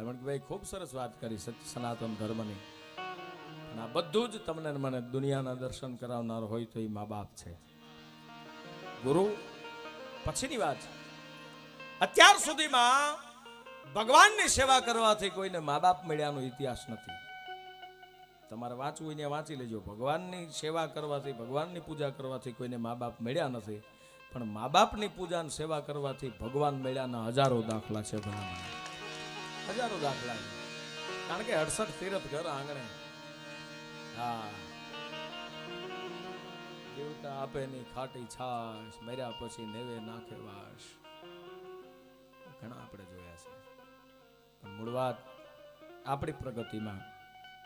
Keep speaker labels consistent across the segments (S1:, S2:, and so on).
S1: રમણભાઈ ખૂબ સરસ વાત કરી સનાતન ધર્મની. અને આ બધું જ તમને મને દુનિયાના દર્શન કરાવનાર હોય તો એ મા બાપ છે. ગુરુ, પછીની વાત. અત્યાર સુધીમાં ભગવાનની સેવા કરવાથી કોઈને મા બાપ મળ્યાનો ઇતિહાસ નથી. તમારે વાંચવું એને વાંચી લેજો. ભગવાનની સેવા કરવાથી, ભગવાનની પૂજા કરવાથી કોઈને મા બાપ મળ્યા નથી. પણ મા બાપની પૂજા સેવા કરવાથી ભગવાન મળ્યાના હજારો દાખલા છે ભલામણ. હજારો દાખલા કારણ કે અડસઠ તીરથ ઘર આંગણે. હા. દેવતા આપે ની ખાટી છાશ, મર્યા પછી નેવે નાખે વાસ. ઘણા આપણે જોયા છે. પણ મૂળ વાત આપણી પ્રગતિમાં,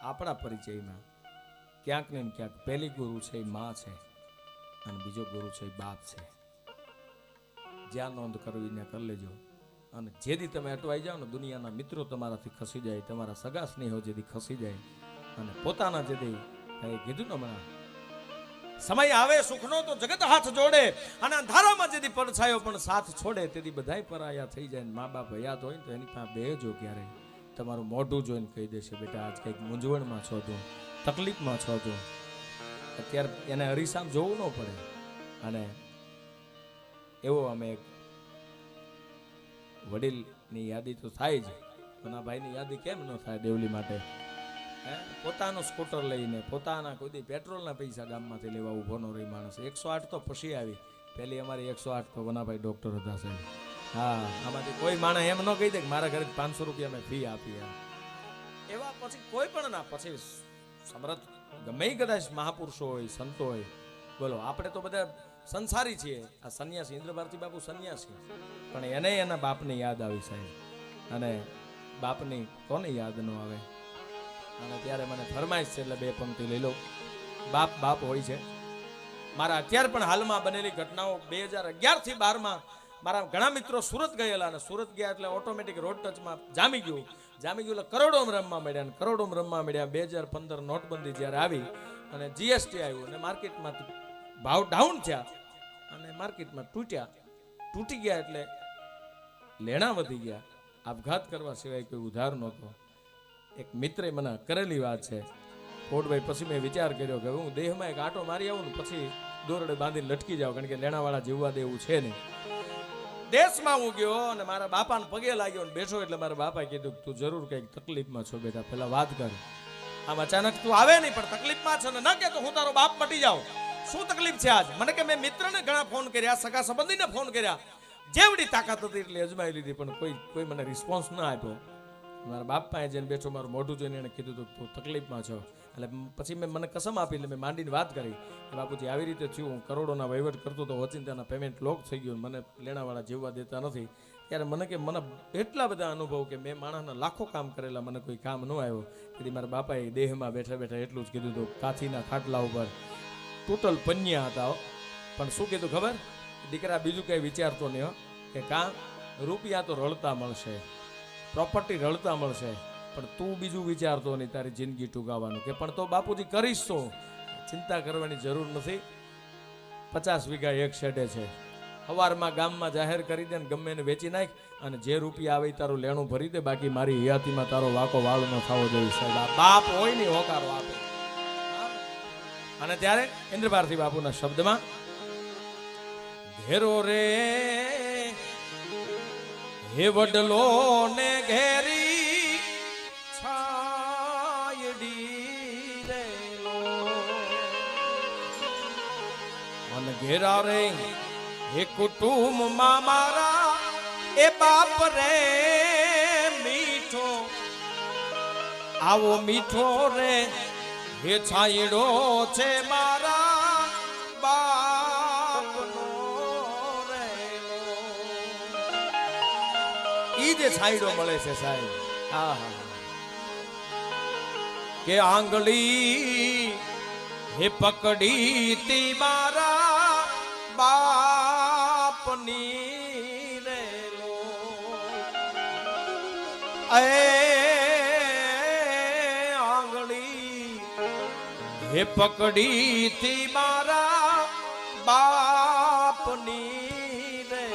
S1: આપણા પરિચયમાં ક્યાંક ને ક્યાંક પહેલી ગુરુ છે એ માં છે અને બીજો ગુરુ છે એ બાપ છે. જ્યાં નોંધ કરવી ને કરી લેજો. અને જેથી તમે અટવાઈ જાઓ ને દુનિયાના મિત્રો તમારાથી ખસી જાય, તમારા સગા સ્નેહો જેથી ખસી જાય અને પોતાના જેથી એ કીધું ને હમણાં? સમય આવે સુખનો તો જગત હાથ જોડે. અને અંધારામાં જેથી પડછાયો પણ સાથ છોડે, તેથી બધાય પરાયા થઈ જાય મા બાપ હયાત હોય તો એની પાસે બેજો ક્યારે તમારું મોઢું જોઈને કહી દેશે, બેટા, આજ કંઈક મૂંઝવણમાં છો તું, તકલીફમાં છો તું. અત્યારે એને અરીસામ જોવું ન પડે. અને એવો અમે એક વડીલની યાદી તો થાય જ. પણ આ ભાઈની યાદી કેમ ન થાય દેવલી માટે? હે? પોતાનું સ્કૂટર લઈને, પોતાના કોઈ પેટ્રોલના પૈસા ગામમાંથી લેવા ઊભો ન રહી માણસ. એકસો આઠ તો પછી આવી. પહેલી અમારી એકસો આઠ તો વનાભાઈ ડૉક્ટર હતા સાહેબ. હા, આમાંથી કોઈ માણસ એમ ન કહી દે કે મારા ઘરે પાંચસો રૂપિયા મેં ફી આપી એવા પછી કોઈ પણ ના, પછી સમરથ ગમે કદાચ મહાપુરુષો હોય, સંતો હોય. બોલો, આપણે તો બધા સંસારી છીએ. આ સંન્યાસી ઇન્દ્ર ભારતી બાપુ સંન્યાસી. પણ એને એના બાપની યાદ આવી સાહેબ. અને બાપની કોને યાદ ન આવે? અને ત્યારે મને ફરમાઈશ છે એટલે બે પંક્તિ લઈ લઉં બાપ બાપ હોય છે. મારા અત્યારે પણ હાલમાં બનેલી ઘટનાઓ બે હજાર અગિયારથી બારમાં મારા ઘણા મિત્રો સુરત ગયેલા અને સુરત ગયા એટલે ઓટોમેટિક રોડ ટચમાં જામી ગયું. જામી ગયું એટલે કરોડોમ રમવા મળ્યા અને કરોડોમ રમવા મળ્યા બે હજાર પંદર નોટબંધી જ્યારે આવી અને જીએસટી આવ્યું અને માર્કેટમાં ભાવ ડાઉન થયા. અને માર્કેટમાં તૂટ્યા. તૂટી ગયા એટલે લેણા વધી ગયા. આપઘાત કરવા સિવાય કોઈ ઉધાર નહોતો. એક મિત્રે મને કરેલી વાત છે. કોટભાઈ પછી મેં વિચાર કર્યો કે હું દેહમાં એક આંટો મારી આવું ને પછી દોરડે બાંધીને લટકી જાઉં, કારણ કે લેણાવાળા જીવવા દેવું છે નહીં. દેશમાં હું ગયો અને મારા બાપાને પગે લાગ્યો ને બેઠો એટલે મારા બાપાએ કીધું તું જરૂર કંઈક તકલીફમાં છો બેટા પેલા વાત કર. આમ અચાનક તું આવે નહીં, પણ તકલીફમાં છે ને ન કે તો હું તારો બાપ મટી જાઉં. શું તકલીફ છે આજ? મને કે મેં મિત્રને ઘણા ફોન કર્યા, સગા સંબંધીને ફોન કર્યા. જેવડી તાકાત હતી એટલી અજમાવી લીધી, પણ કોઈ કોઈ મને રિસ્પોન્સ ના આપ્યો. મારા બાપ પાસે બેઠો, મારું મોઢું જોઈને એને કીધું તું તું તકલીફમાં છો. એટલે પછી મેં મને કસમ આપી એટલે મેં માંડીને વાત કરી. કે બાપુજી, આવી રીતે થયું, હું કરોડોના વહીવટ કરતો તો ઓચિંતાના પેમેન્ટ લોક થઈ ગયું મને લેણાવાળા જીવવા દેતા નથી. ત્યારે મને કે, મને એટલા બધા અનુભવ કે મેં માણસના લાખો કામ કરેલા, મને કોઈ કામ ન આવ્યો. તેથી મારા બાપાએ દેહમાં બેઠા બેઠા એટલું જ કીધું હતું કાથીના ખાટલા ઉપર. ટોટલ પન્યા હતા પણ શું કીધું ખબર? દીકરા બીજું કંઈ વિચારતો નહીં કે કાં રૂપિયા તો રળતા મળશે પ્રોપર્ટી રળતા મળશે, પણ તું બીજું વિચારતો નહીં તારી જિંદગી ટૂંકાવાનું કે પણ તો બાપુજી કરીશ તો. ચિંતા કરવાની જરૂર નથી. પચાસ વીઘા એક શેડે છે. સવારમાં ગામમાં જાહેર કરી દે ને ગમે એને વેચી નાખ અને જે રૂપિયા આવે તારું લેણું ભરી દે. બાકી મારી હયાતીમાં તારો વાકો વાળ ન થવો જોઈએ સાહેબ. બાપ હોય ને હોકારો આપે. અને ત્યારે ઇન્દ્રભારતી બાપુના શબ્દમાં ઘેરો રે, હે વડલો ને ઘેરી છાયડી રેલો મન ઘેરા રે, હે કુટુંબમાં મારા એ બાપ રે મીઠો, આવો મીઠો રે હે છાયડો છે મારા બાપનો ઈ જે છાયડો મળે છે સાહેબ. હા હા કે આંગળી હે પકડી તી મારા બાપની રેલો એ હે પકડી થી મારા બાપની રે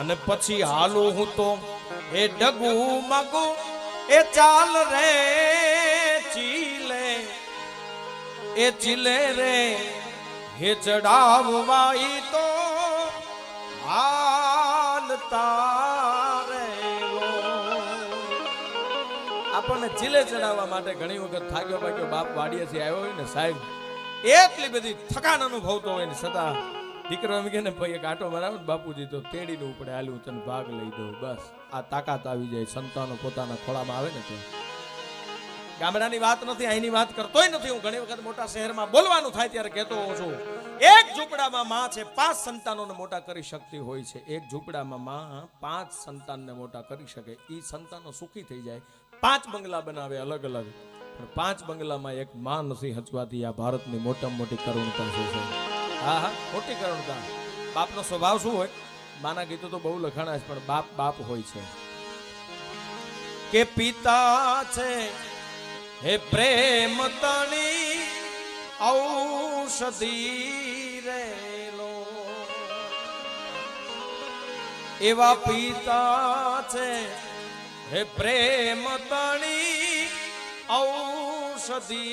S1: અને પછી હાલું હું તો એ ડગુ મગુ, એ ચાલ રે ચીલે, એ ચીલે રે, હે ચડાવવાઈ તો હાલ ચીલે ચડાવવા માટે ઘણી વખત થાક્યો પાક્યો બાપ વાડિયાથી આવ્યો હોય ને સાહેબ, એટલી બધી થકાન અનુભવતો હોય ને છતાં દીકરો એમ કે ને, ભાઈ, એક આટો મરાવે બાપુજી, તો તેડીને ઉપડે હાલું તને ભાગ લઈ દઉં, બસ. આ તાકાત આવી જાય, સંતાનો પોતાના ખોળામાં આવે ને તો. ગામડાની વાત નથી, અહીંની વાત કરતોય નથી. હું ઘણી વખત મોટા શહેરમાં બોલવાનું થાય ત્યારે કહેતો હોઉં છું, એક ઝૂંપડામાં માં છે, પાંચ સંતાનોને મોટા કરી શકતી હોય છે. એક ઝૂંપડામાં માં પાંચ સંતાનને મોટા કરી શકે. એ સંતાનો સુખી થઈ જાય પાંચ બંગલા બનાવે અલગ અલગ. પણ પાંચ બંગલામાં એક માં નથી હચવાતી આ ભારતની મોટામાં મોટી કરુણતા છે? હા હા, મોટી કરુણતા. બાપનો સ્વભાવ શું હોય? માના ગીતો તો બહુ લખાણા છે, પણ બાપ બાપ હોય છે. કે પિતા છે, હે પ્રેમ તણી ઔષધિ રેલો. એવા પિતા છે હે પ્રેમ તણી ઔષધિ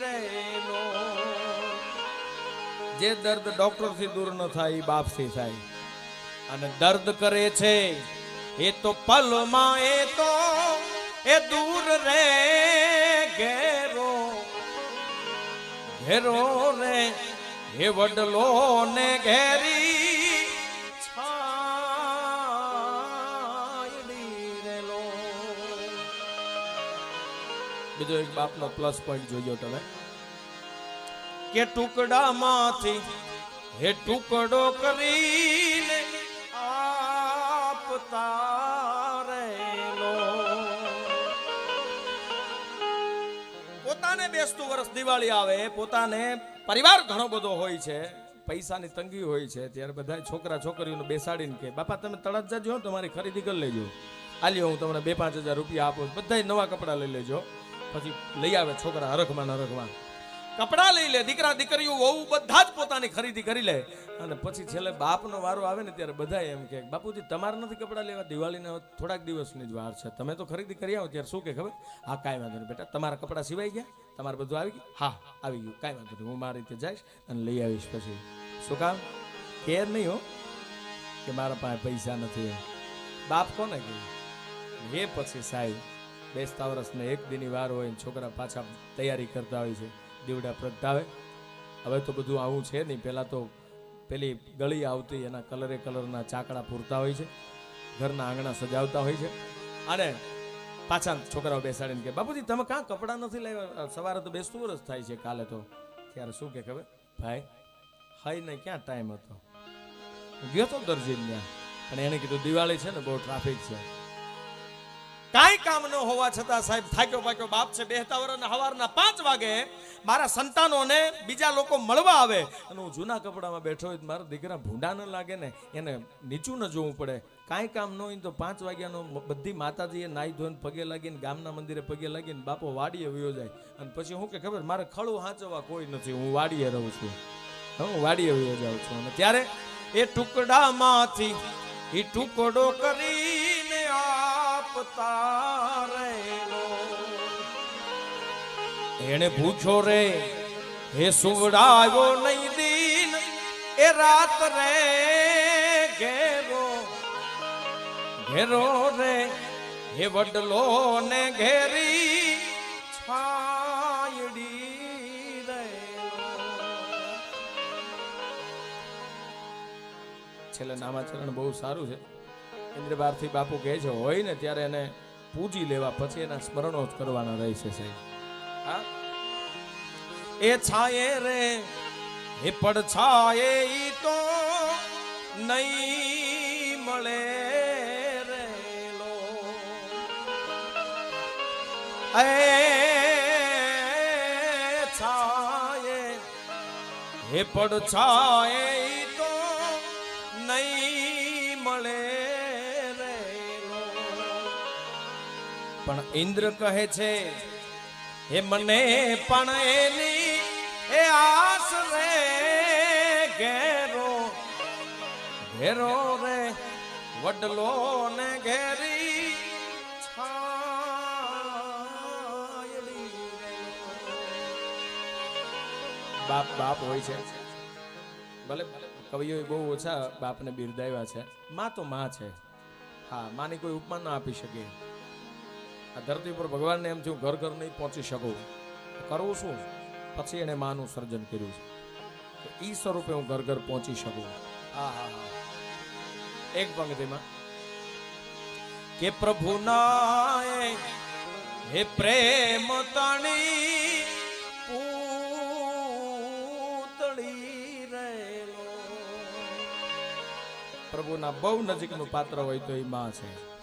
S1: રેલો જે દર્દ ડોક્ટરથી દૂર ન થાય, એ બાપથી થાય. અને દર્દ કરે છે, એ તો પલમાં એ તો, એ દૂર રે ઘેરો. ઘેરો રે હે વડલો ને ઘેરી બીજો એક બાપનો પ્લસ પોઈન્ટ જોજો તમે. કે ટુકડામાંથી હે ટુકડો કરીને આપતા રહેલો પોતાને બેસતું વર્ષ દિવાળી આવે, પોતાને પરિવાર ઘણો બધો હોય છે, પૈસાની તંગી હોય છે, ત્યારે બધા છોકરા છોકરીઓને બેસાડીને કે બાપા, તમે તળાજ જજો તમારી ખરીદી કરી લેજો. આલ્યો, હું તમને બે પાંચ હજાર રૂપિયા આપું બધા નવા કપડાં લઈ લેજો. પછી લઈ આવે છોકરા હરખમાં નરખમાં કપડા લઈ લે, દીકરા, દીકરીઓ, વહુ બધા જ પોતાની ખરીદી કરી લે. અને પછી છેલ્લે બાપનો વારો આવે ને ત્યારે બધા એમ કે, બાપુજી, તમારે નથી કપડાં લેવા? દિવાળીના થોડાક દિવસની જ વાર છે. તમે તો ખરીદી કરી આવો, ત્યારે શું કે ખબર? હા, કાંઈ વાંધો નહીં બેટા, તમારા કપડાં સિવાઈ ગયા. તમારે બધું આવી ગયું? હા, આવી ગયું, કાંઈ વાંધો નહીં, હું મારી રીતે જઈશ અને લઈ આવીશ પછી. શું કામ? કેર નહીં હો કે મારા પાસે પૈસા નથી બાપ કોને કહ્યું એ પછી સાહેબ બેસતા વર્ષને એક દિની વાર હોય ને છોકરા પાછા તૈયારી કરતા હોય છે. દીવડા પ્રગટાવે. હવે તો બધું આવું છે નહીં. પહેલાં તો પેલી ગળી આવતી એના કલરે કલરના ચાકડા પૂરતા હોય છે. ઘરના આંગણા સજાવતા હોય છે. અને પાછા છોકરાઓ બેસાડીને કે, બાપુજી, તમે કાં કપડાં નથી લેવા સવારે તો બેસતું વર્ષ થાય છે કાલે તો. ત્યારે શું કે ખબર? ભાઈ, હઈ ને ક્યાં ટાઈમ હતો? ગયો તો દરજી ત્યાં પણ એને કીધું, દિવાળી છે ને, બહુ ટ્રાફિક છે. કાંઈ કામ ન હોવા છતાં સાહેબ થાક્યો પાક્યો બાપ છે, બેહતા વર્ષના સવારના પાંચ વાગે મારા સંતાનોને બીજા લોકો મળવા આવે. અને હું જૂના કપડામાં બેઠો હોય મારા દીકરા ભૂંડા ન લાગે ને, એને નીચું ન જોવું પડે. કાંઈ કામ ન હોય તો પાંચ વાગ્યાનો બધી માતાજીએ નાહી ધોઈને પગે લાગીને, ગામના મંદિરે પગે લાગીને બાપો વાડીએ વયો જાય. અને પછી હું કે ખબર, મારે ખળું હાંચવા કોઈ નથી, હું વાડીએ રહું છું. હું વાડીએ વયો જાઉં છું. અને ત્યારે એ ટુકડામાંથી એ ટુકડો કરીને એને પૂછો રે, હે સુવડાયો નહીં દીન? એ રાત રે ઘેરો? ઘેરો રે? હે વડલો ને ઘેરી છાયડી રે છેલ્લે નામાચરણ બહુ સારું છે. ઇન્દ્રબારથી બાપુ કહે છે, હોય ને, ત્યારે એને પૂજી લેવા પછી એના સ્મરણો જ કરવાના રહે છે, સાહેબ હા? એ છાયે રે, એ પડછાયે ઈ તો નહીં મળે રેલો એ છાયે હે પડછાયે ઈ તો નહીં પણ ઇન્દ્ર કહે છે એ મને પણ એની એ આસ રે, ઘેરો ઘેરો રે, વડલો ને ઘેરી બાપ બાપ હોય છે. ભલે કવિઓએ બહુ ઓછા બાપને બિરદાવ્યા છે. માં તો માં છે. હા, માની કોઈ ઉપમાન ના આપી શકે. આ ધરતી પર ભગવાનને એમ થયું, ઘર ઘર નહીં પહોંચી શકું. કરવું શું? પછી એણે માનું સર્જન કર્યું છે. ઈ સ્વરૂપે હું ઘર ઘર પહોંચી શકું. હા હા હા. એક પંક્તિમાં કે પ્રભુના હે પ્રેમ તણી પૂતળી રહેલો. પ્રભુના બહુ નજીકનું પાત્ર હોય તો એ માં છે.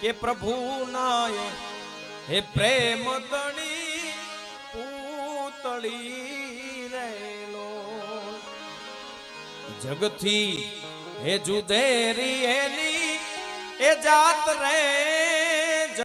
S1: કે પ્રભુ નાય, હે પ્રેમ તણી પૂતળી રહેલો. જગથી હે જુદેરી એની, એ જાત રે